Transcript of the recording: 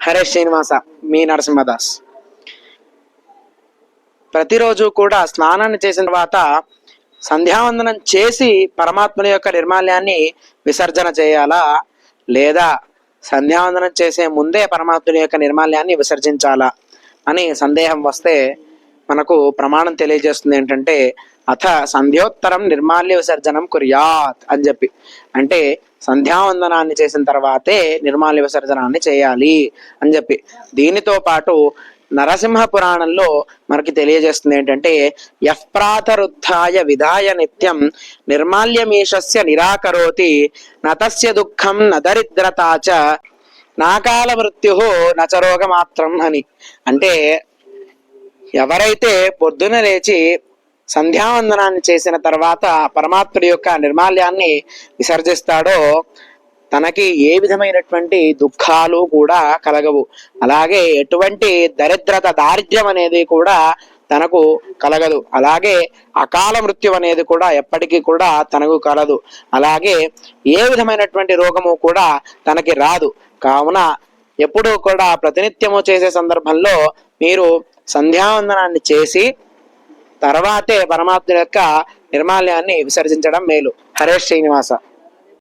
హరే శ్రీనివాస మీ నరసింహదాస్. ప్రతిరోజు కూడా స్నానాన్ని చేసిన తర్వాత సంధ్యావందనం చేసి పరమాత్మని యొక్క నిర్మాల్యాన్ని విసర్జన చేయాలా? లేదా సంధ్యావందనం చేసే ముందే పరమాత్ముని యొక్క నిర్మాల్యాన్ని విసర్జించాలా? అని సందేహం వస్తే మనకు ప్రమాణం తెలియజేస్తుంది ఏంటంటే అథ సంధ్యోత్తరం నిర్మాల్య విసర్జనం కుర్యాత్ అని చెప్పి. అంటే సంధ్యావందనాన్ని చేసిన తర్వాతే నిర్మాల్య విసర్జనాన్ని చేయాలి అని చెప్పి. దీనితో పాటు నరసింహ పురాణంలో మనకి తెలియజేస్తుంది ఏంటంటే యప్రాతరుద్ధాయ విధాయ నిత్యం నిర్మాల్యమీషస్య నిరాకరోతి నతస్య దుఃఖం నదరిద్రతాచ నాకాల మృత్యు నచరోగమాత్రం అని. అంటే ఎవరైతే పొద్దున లేచి సంధ్యావందనాన్ని చేసిన తర్వాత పరమాత్ముడి యొక్క నిర్మాల్యాన్ని విసర్జిస్తాడో తనకి ఏ విధమైనటువంటి దుఃఖాలు కూడా కలగవు. అలాగే ఎటువంటి దరిద్రత దారిద్ర్యం అనేది కూడా తనకు కలగదు. అలాగే అకాల మృత్యు అనేది కూడా ఎప్పటికీ కూడా తనకు కలదు. అలాగే ఏ విధమైనటువంటి రోగము కూడా తనకి రాదు. కావున ఎప్పుడూ కూడా ప్రతినిత్యము చేసే సందర్భంలో మీరు సంధ్యావందనాన్ని చేసి తర్వాతే పరమాత్మ యొక్క నిర్మాల్యాన్ని విసర్జించడం మేలు. హరే శ్రీనివాస.